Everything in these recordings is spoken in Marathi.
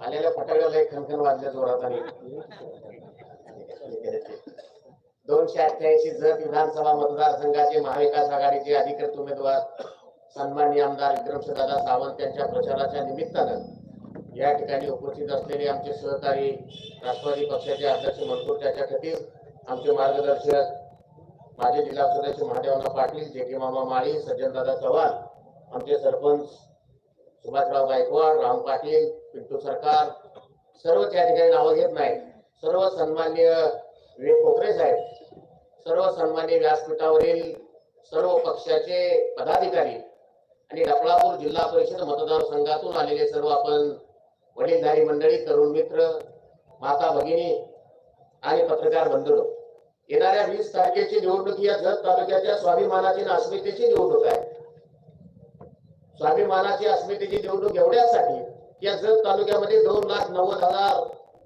आलेल्या फटाक्याला एक खणखण वाजल्या जोरात आणि. दोनशे अठ्ठ्याऐंशी जत विधानसभा मतदारसंघाचे महाविकास आघाडीचे अधिकृत उमेदवार सन्माननीय आमदार विक्रमशदादा सावंत यांच्या प्रचाराच्या निमित्तानं या ठिकाणी उपस्थित असलेले आमचे सहकारी राष्ट्रवादी पक्षाचे अध्यक्ष मनसूर त्याच्या खातीर आमचे मार्गदर्शक माजी जिल्हा सदस्य महादेवना पाटील जे के मामा माळी सज्जनदादा चव्हाण आमचे सरपंच सुभाषराव गायकवाड राम पाटील पिंटू सरकार सर्व त्या ठिकाणी नावं घेत नाही सर्व सन्मान्य विवेक कोकरे साहेब सर्व सन्मान्य व्यासपीठावरील सर्व पक्षाचे पदाधिकारी आणि डफळापूर जिल्हा परिषद मतदारसंघातून आलेले सर्व आपण वडीलधारी मंडळी तरुण मित्र माता भगिनी आणि पत्रकार बंधू येणाऱ्या वीस तारखेची निवडणूक या जत तालुक्याच्या स्वाभिमानाची अस्मितेची निवडणूक आहे. स्वाभिमानाची अस्मितेची निवडणूक एवढ्यासाठी या जत तालुक्यामध्ये दोन लाख नव्वद हजार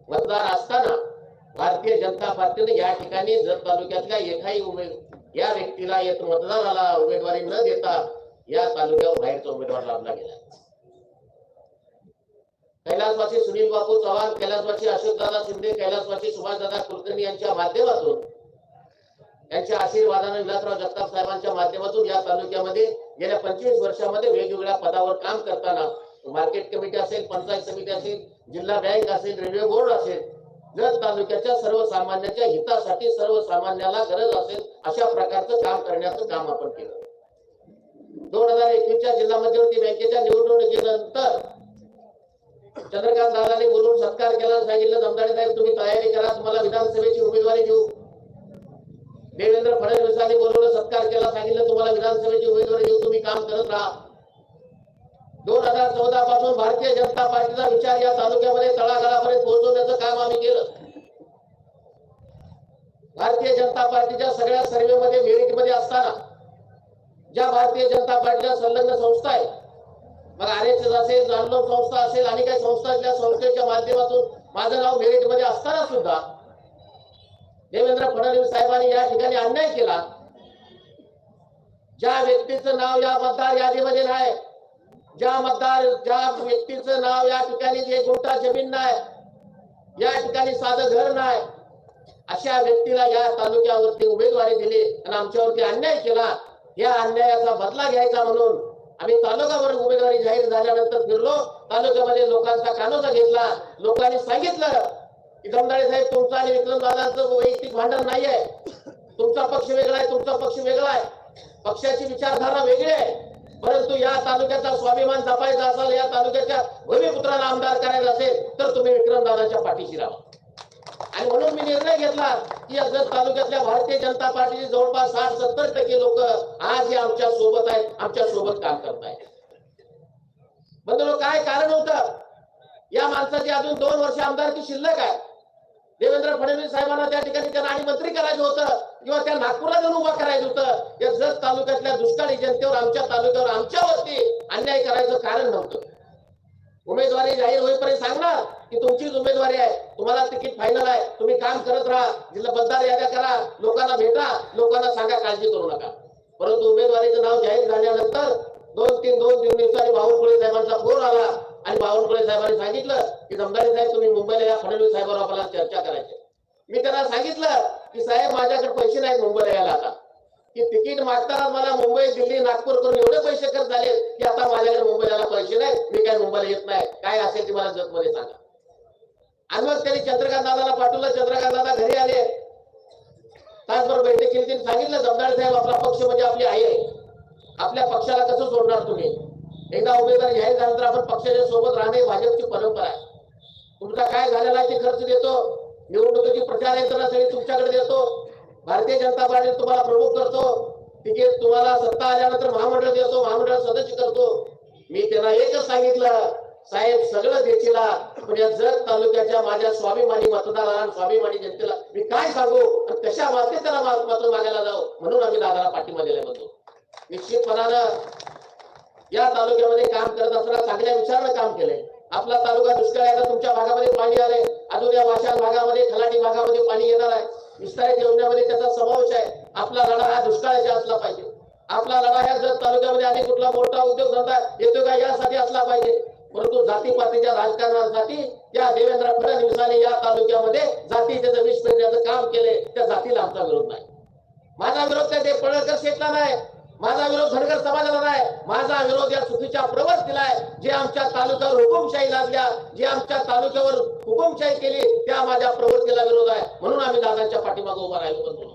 मतदार असताना भारतीय जनता पार्टीने या ठिकाणी जत तालुक्यातल्या एकाही उमेद या व्यक्तीला येत मतदाराला उमेदवारी न देता या तालुक्यावर बाहेरचा उमेदवार लाभला गेला. कैलासवासी सुनील बापू चव्हाण कैलासवासी अशोकदादा शिंदे कैलासवासी सुभाषदादा कुलकर्णी यांच्या माध्यमातून यांच्या आशीर्वादाने विलासराव जगताप साहेबांच्या माध्यमातून या तालुक्यामध्ये गेल्या पंचवीस वर्षामध्ये वेगवेगळ्या पदावर काम करताना मार्केट कमिटी असेल पंचायत समिती असेल जिल्हा बँक असेल रेल्वे बोर्ड असेल जर तालुक्याच्या सर्वसामान्यांच्या हितासाठी सर्वसामान्याला गरज असेल अशा प्रकारचं काम करण्याचं काम आपण केलं. दोन हजार एकवीसच्या जिल्हा मध्यवर्ती बँकेच्या निवडणुकीनंतर चंद्रकांत दादाने बोलून सत्कार केला सांगितलं जमदाडे साहेब तुम्ही तयारी करा तुम्हाला विधानसभेची उमेदवारी देऊ. देवेंद्र फडणवीसांनी बोलवलं सत्कार केला सांगितलं तुम्हाला विधानसभेची उमेदवारी देऊ तुम्ही काम करत राहा. दोन हजार चौदा पासून भारतीय जनता पार्टीचा विचार या तालुक्यामध्ये तळागाळापर्यंत पोहोचवण्याचं काम आम्ही केलं. भारतीय जनता पार्टीच्या सगळ्या सर्वे मध्ये मेरिटमध्ये असताना ज्या भारतीय जनता पार्टीच्या संलग्न संस्था आहेत मग आर एस एस असेल जानलोक संस्था असेल आणि काही संस्था संस्थेच्या माध्यमातून माझं नाव मेरिटमध्ये असताना सुद्धा देवेंद्र फडणवीस साहेबांनी या ठिकाणी अन्याय केला. ज्या व्यक्तीचं नाव या मतदार यादीमध्ये नाही ज्या मतदार ज्या व्यक्तीचं नाव या ठिकाणी जे गोटा जमीन नाही या ठिकाणी साधं घर नाही अशा व्यक्तीला या तालुक्यावरती उमेदवारी दिली आणि आमच्यावरती अन्याय केला. या अन्यायाचा बदला घ्यायचा म्हणून आम्ही तालुकावर उमेदवारी जाहीर झाल्यानंतर फिरलो. तालुक्यामध्ये लोकांचा कानोसा घेतला. लोकांनी सांगितलं की साहेब तुमचा आणि विक्रम दादांचं वैयक्तिक भांडण नाही आहे तुमचा पक्ष वेगळा आहे तुमचा पक्ष वेगळा आहे. पक्षाची विचारधारा वेगळी आहे. परंतु या तालुक्याचा स्वाभिमान जपायचा असेल या तालुक्याच्या भूमिपुत्राला आमदार करायचा असेल तर तुम्ही विक्रम विक्रमदादाच्या पाठीशी राहा. आणि म्हणून मी निर्णय घेतला की जर तालुक्यातल्या भारतीय जनता पार्टीचे जवळपास साठ सत्तर टक्के लोक आज हे आमच्यासोबत आहेत आमच्यासोबत काम करत आहेत बंधू काय कारण होतं? या माणसाची अजून दोन वर्ष आमदारकी शिल्लक आहे. देवेंद्र फडणवीस साहेबांना त्या ठिकाणी त्यांना आणि मंत्री करायचं होतं किंवा त्या नागपूरला जाऊन उभं करायचं होतं. या जत तालुक्यातल्या दुष्काळी जनतेवर आमच्या तालुक्यावर आमच्यावरती अन्याय करायचं कारण नव्हतं. उमेदवारी जाहीर होईपर्यंत सांगणार की तुमचीच उमेदवारी आहे तुम्हाला तिकीट फायनल आहे तुम्ही काम करत राहा जिल्हा मतदार याद्या करा लोकांना भेटा लोकांना सांगा काळजी करू नका. परंतु उमेदवारीचं नाव जाहीर झाल्यानंतर दोन तीन दोन तीन दिवसांनी बावनकुळे साहेबांचा फोन आला आणि बावनकुळे साहेबांनी सांगितलं की जमदारी साहेब तुम्ही मुंबईला या फडणवीस साहेबांवर आपल्याला चर्चा करायची. मी त्यांना सांगितलं की साहेब माझ्याकडे पैसे नाहीत मुंबईला यायला आता. की तिकीट मागताना मला मुंबई दिल्ली नागपूर करून एवढे पैसे खर्च झाले की आता माझ्याकडे मुंबईला पैसे नाही मी काय मुंबईला येत नाही. काय असेल ते मला जगमध्ये सांगा. आणि मग त्यांनी चंद्रकांत दादाला पाठवलं. चंद्रकांत दादा घरी आले. तासभर बैठक केली. त्यांनी सांगितलं जमदार साहेब आपला पक्ष म्हणजे आपली आई आहे. आपल्या पक्षाला कसं सोडणार तुम्ही? एकदा उमेदवार जाहीर झाल्यानंतर आपण पक्षाच्या सोबत राहणे भाजपची परंपरा आहे. तुमचा काय झालेला आहे ते खर्च देतो. निवडणुकीची प्रचार यंत्रणा सगळी तुमच्याकडे देतो. भारतीय जनता पार्टी तुम्हाला प्रमुख करतो. तिकीट तुम्हाला सत्ता आल्यानंतर महामंडळ देतो महामंडळ सदस्य करतो. मी त्यांना एकच सांगितलं साहेब सगळं देशीला पण या जत तालुक्याच्या माझ्या स्वाभिमानी मतदाराला स्वाभिमानी जनतेला मी काय सांगू आणि कशा वाटते त्याला मा- मत मागायला जाऊ? म्हणून आम्ही दादाला पाठिंबा दिलाय म्हणतो. निश्चितपणानं या तालुक्यामध्ये काम करत असताना चांगल्या विचारानं काम केलंय. आपला तालुका दुष्काळ आहे तुमच्या भागामध्ये पाणी आलंय. अजून या वाशाल भागामध्ये खलाटी भागामध्ये पाणी येणार आहे. विस्तारित योजनेमध्ये त्याचा समावेश आहे. आपला लढा हा दुष्काळाच्या असला पाहिजे. आपला लढा ह्या जर तालुक्यामध्ये आणि कुठला मोठा उद्योग धंदा येतो का यासाठी असला पाहिजे. परंतु जातीपातीच्या राजकारणासाठी या देवेंद्र फडणवीसांनी या तालुक्यामध्ये जाती त्याचं विष काम केले त्या जातीला आमचा विरोध नाही. माझा विरोध काय ते पळकर शेतला नाही. माझा विरोध धनगर समाजाला नाही. माझा विरोध या चुकीच्या प्रवृत्तीला आहे. जे आमच्या तालुक्यावर हुकुमशाही लादल्या जे आमच्या तालुक्यावर हुकुमशाही केली त्या माझ्या प्रवृत्तीला विरोध आहे. म्हणून आम्ही दादांच्या पाठीमागे उभा राहिलो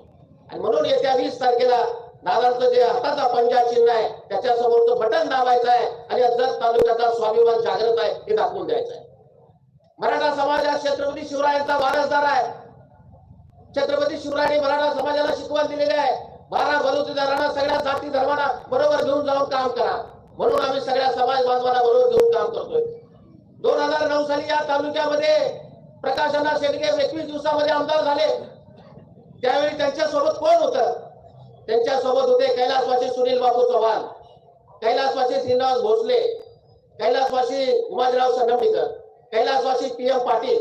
आणि म्हणून येत्या वीस तारखेला दादांचं जे हाताचा पंजा चिन्ह आहे त्याच्या समोरचं बटन दाबायचं आहे आणि जत तालुक्याचा स्वाभिमान जागृत आहे हे दाखवून द्यायचं आहे. मराठा समाज हा छत्रपती शिवरायांचा वारसदार आहे. छत्रपती शिवरायांनी मराठा समाजाला शिकवण दिलेली आहे. बारा बलुतेदारांना सगळ्या जाती धर्माला बरोबर घेऊन जाऊन काम करा. म्हणून आम्ही सगळ्या समाज बांधवाला बरोबर घेऊन काम करतोय. दोन हजार नऊ साली या तालुक्यामध्ये प्रकाशना शेडगे एकवीस दिवसामध्ये आमदार झाले. त्यावेळी त्यांच्यासोबत कोण होत? त्यांच्यासोबत होते कैलासवासी सुनील बाबू चव्हाण कैलासवासी श्रीनिवास भोसले कैलासवासी उमाजीराव संगमणीकर कैलासवासी पी एम पाटील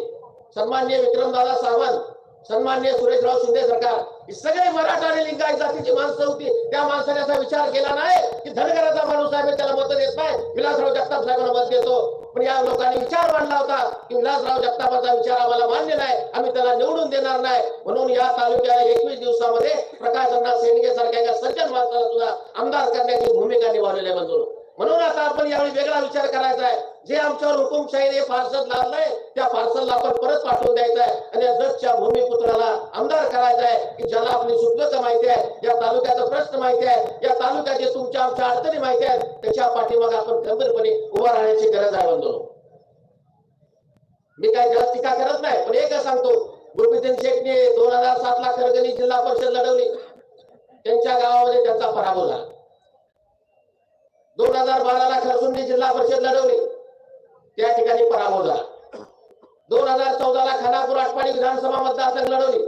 सन्मान्य विक्रमदादा सावंत सन्मान्य सुरेशराव शिंदे सरकार ही सगळे मराठा आणि लिंगायत जातीची माणसं होती. त्या माणसाने असा विचार केला नाही की धनगराचा माणूस आहे त्याला मत देत नाही. विलासराव जगताप साहेबांना मत देतो. पण या लोकांनी विचार मांडला होता की विलासराव जगतापाचा विचार आम्हाला मान्य नाही. आम्ही त्याला निवडून देणार नाही. म्हणून या तालुक्याला एकवीस दिवसामध्ये प्रकाश अण्णा सेंडगे सारख्या एका सज्जन माणसाला सुद्धा आमदार करण्याची भूमिका निभावलेली आहे म्हणून आता आपण यावेळी वेगळा विचार करायचा आहे. जे आमच्यावर हुकुमशाहीने पार्सल लावलंय त्या पार्सलला आपण परत पाठवून द्यायचं आहे. आणि या जगच्या भूमिपुत्राला आमदार करायचा आहे की ज्याला आपली सुखदुःख माहिती आहे या तालुक्याचा प्रश्न माहिती आहे या तालुक्याचे तुमच्या आमच्या अडचणी माहिती आहेत त्याच्या पाठीमागे आपण खंबीरपणे उभा राहण्याची गरज आहे बंधू. मी काय जास्त टीका करत नाही पण एकच सांगतो. गुरबिद्दीन शेखने दोन हजार सात ला खरगणी जिल्हा परिषद लढवली. त्यांच्या गावामध्ये त्यांचा पराभव झाला. दोन हजार बाराला खरसुंडी जिल्हा परिषद लढवली. त्या ठिकाणी पराभव झाला. दोन हजार चौदाला खानापूर आटपाडी विधानसभा मतदारसंघ लढवली.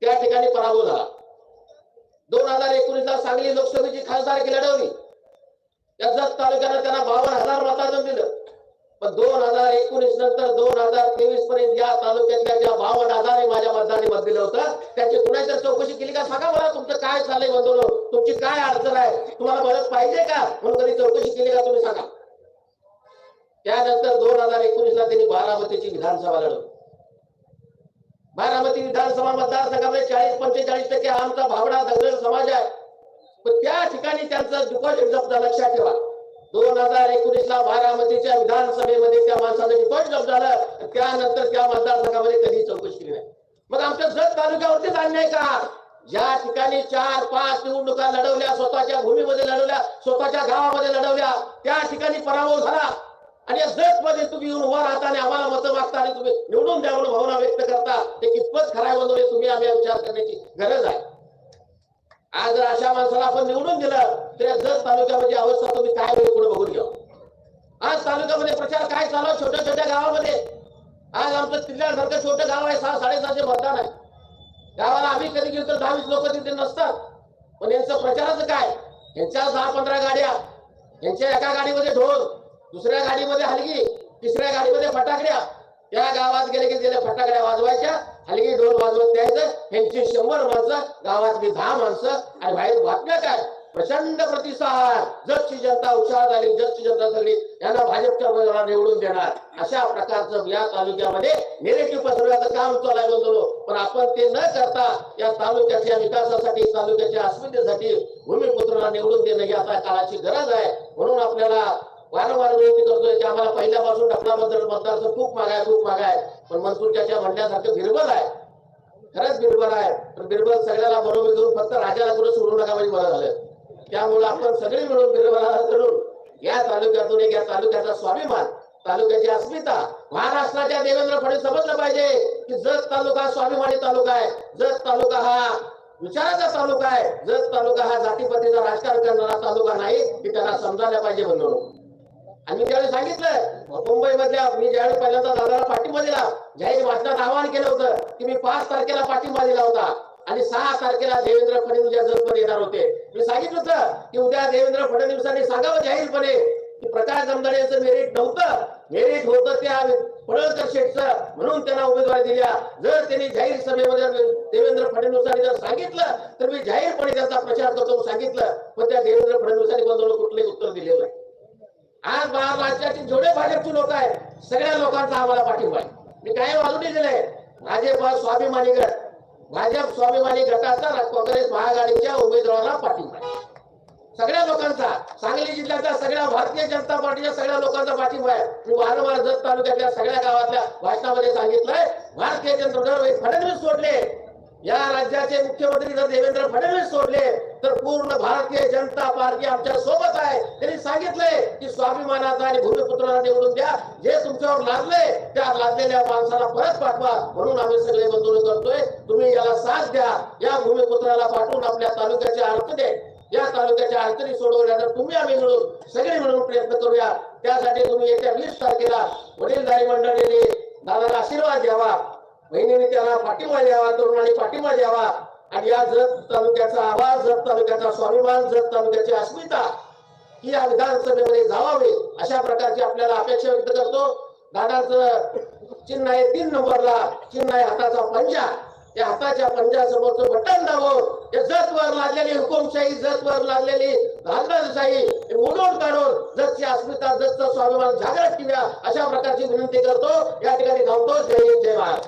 त्या ठिकाणी पराभव झाला. दोन हजार एकोणीसला सांगली लोकसभेची खासदारकी लढवली. त्या जत तालुक्यानं त्यांना बावन्न हजार मतदान दिलं. पण दोन हजार एकोणीस नंतर दोन हजार तेवीस पर्यंत या तालुक्यातल्या ज्या बावन्न हजार माझ्या मतदारांनी मत दिलं होतं त्याची कुणाच्या चौकशी केली का? सांगा मला तुमचं काय चाललंय बंधू तुमची काय अडचण आहे? तुम्हाला मदत पाहिजे का? म्हणून कधी चौकशी केली का तुम्ही सांगा. त्यानंतर दोन हजार एकोणीस ला त्यांनी बारामतीची विधानसभा लढवली. बारामती विधानसभा मतदारसंघामध्ये चाळीस पंचेचाळीस टक्के आमचा भावडा धनगर समाज आहे. पण त्या ठिकाणी त्यांचं डिपॉझिट जप्त लक्षात ठेवा. दोन हजार एकोणीस ला बारामतीच्या विधानसभेमध्ये त्या माणसाचं डिपॉझिट जप्त झालं. त्यानंतर त्या मतदारसंघामध्ये कधी चौकशी केली नाही. मग आमच्या जत तालुक्यावरतीच अन्याय का? ज्या ठिकाणी चार पाच निवडणुका लढवल्या स्वतःच्या भूमीमध्ये लढवल्या स्वतःच्या गावामध्ये लढवल्या त्या ठिकाणी पराभव झाला. आणि या जत मध्ये तुम्ही येऊन उभा राहता आणि आम्हाला मतं मागता आणि तुम्ही निवडून द्या म्हणून भावना व्यक्त करता ते कितपत खराय बनवले तुम्ही आम्ही विचार करण्याची गरज आहे. आज जर अशा माणसाला आपण निवडून दिलं तर या जस तालुक्यामध्ये अवस्था तुम्ही काय होईल पुढे बघून घ्या. आज तालुक्यामध्ये प्रचार काय चालू आहे? छोट्या छोट्या गावामध्ये. आज आमचं किल्ल्यासारखं छोटं गाव आहे सहा साडेसहाशे मतदान आहे. गावाला आम्ही कधी गेलो तर दहावीस लोक तिथे नसतात. पण यांचं प्रचाराचं काय? यांच्या दहा पंधरा गाड्या यांच्या एका गाडीमध्ये ढोल दुसऱ्या गाडीमध्ये हलगी तिसऱ्या गाडीमध्ये फटाकड्या. त्या गावात गेले की गेले फटाकड्या वाजवायच्या हलगी ढोल वाजवत द्यायचं यांची शंभर माणसं गावातली दहा माणसं आणि बाहेर बातम्या काय? प्रचंड प्रतिसाद. जगची जनता हुशार झाली जगची जनता सगळी यांना भाजपच्या उमेदवाराला निवडून देणार. अशा प्रकारचं या तालुक्यामध्ये नेरेटिव्ह पसरवण्याचं काम चालू आहे पण आपण ते न करता या तालुक्याच्या विकासासाठी तालुक्याच्या अस्मितेसाठी भूमिपुत्राला निवडून देणं ही आता काळाची गरज आहे. वारंवार विनंती करतोय. की आम्हाला पहिल्यापासून ढकलाबद्दल मतदारसंघ खूप माग आहे खूप माग आहे पण मनसूरच्या म्हणण्यासारखं बिरबल आहे. खरंच बिरबल आहे. पण बिरबल सगळ्याला बरोबर घेऊन फक्त राजाला कुठं सोडू नका म्हणजे बरं झालं. त्यामुळे आपण सगळे मिळून बिरबला करून या तालुक्यातून एक या तालुक्याचा स्वाभिमान तालुक्याची अस्मिता महाराष्ट्राच्या देवेंद्र फडणवीस समजलं पाहिजे की जत तालुका स्वाभिमानी तालुका आहे. जत तालुका हा विचाराचा तालुका आहे. जत तालुका हा जातीपतीचा राजकारण करणारा तालुका नाही हे त्यांना समजायला पाहिजे म्हणून. आणि मी त्यावेळी सांगितलं मुंबई मधल्या मी ज्यावेळी पहिल्यांदा दादाला पाठिंबा दिला जाहीर भाषणात आवाहन केलं होतं की मी पाच तारखेला पाठिंबा दिला होता आणि सहा तारखेला देवेंद्र फडणवीस या येणार होते. मी सांगितलं होतं की उद्या देवेंद्र फडणवीसांनी सांगावं जाहीरपणे की प्रकाश जमदाडे यांचं मेरिट नव्हतं. मेरिट होतं त्या पडळकर शेठचं म्हणून त्यांना उमेदवारी दिल्या जर त्यांनी जाहीर सभेमध्ये देवेंद्र फडणवीसांनी जर सांगितलं तर मी जाहीरपणे त्यांचा प्रचार करतो सांगितलं. पण त्या देवेंद्र फडणवीसांनी बंधून कुठलंही उत्तर दिलेलं नाही. आज बा- जेवढे भाजपचे लोक आहेत सगळ्या लोकांचा आम्हाला पाठिंबा आहे. मी काय वाजून दिलेलं भाजप स्वाभिमानी गट भाजप स्वाभिमानी गटाचा काँग्रेस महाआघाडीच्या उमेदवाराला पाठिंबा आहे. सगळ्या लोकांचा सांगली जिल्ह्याचा सगळ्या भारतीय जनता पार्टीच्या सगळ्या लोकांचा पाठिंबा आहे. मी वारंवार जत तालुक्यातल्या सगळ्या गावातल्या भाषणामध्ये सांगितलंय भारतीय जनता जर फडणवीस सोडले. या राज्याचे मुख्यमंत्री जर देवेंद्र फडणवीस सोडले तर पूर्ण भारतीय जनता पार्टी आमच्यासोबत आहे. त्यांनी सांगितलंय की स्वाभिमानाचा आणि भूमिपुत्राला निवडून द्या. जे तुमच्यावर लादले त्या लादलेल्या माणसाला परत पाठवा. म्हणून आम्ही सगळे बंधुन करतोय. तुम्ही याला साथ द्या. या भूमिपुत्राला पाठवून आपल्या तालुक्याचे अडचणी या तालुक्याच्या अडचणी सोडवण्याचा तुम्ही आम्ही मिळून सगळे मिळून प्रयत्न करूया. त्यासाठी तुम्ही येत्या वीस तारखेला वडीलधारी मंडळीने दादाला आशीर्वाद द्यावा. बहिणीने त्याला पाठिंबा द्यावा तरुणांनी पाठिंबा द्यावा. आणि या जत तालुक्याचा आवाज जत तालुक्याचा स्वाभिमान जत तालुक्याची अस्मिता की या विधानसभेमध्ये जावावे अशा प्रकारची आपल्याला अपेक्षा व्यक्त करतो. दादाच चिन्ह आहे तीन नंबरला चिन्ह आहे हाताचा पंजा. त्या हाताच्या पंजासमोरचं बटन दाबून त्या जत वर लागलेली हुकुमशाही जत वर लागलेली राजशाही उडवून काढून जतची अस्मिता जतचा स्वाभिमान जागृत केल्या अशा प्रकारची विनंती करतो. या ठिकाणी धावतो. जय जय महाराज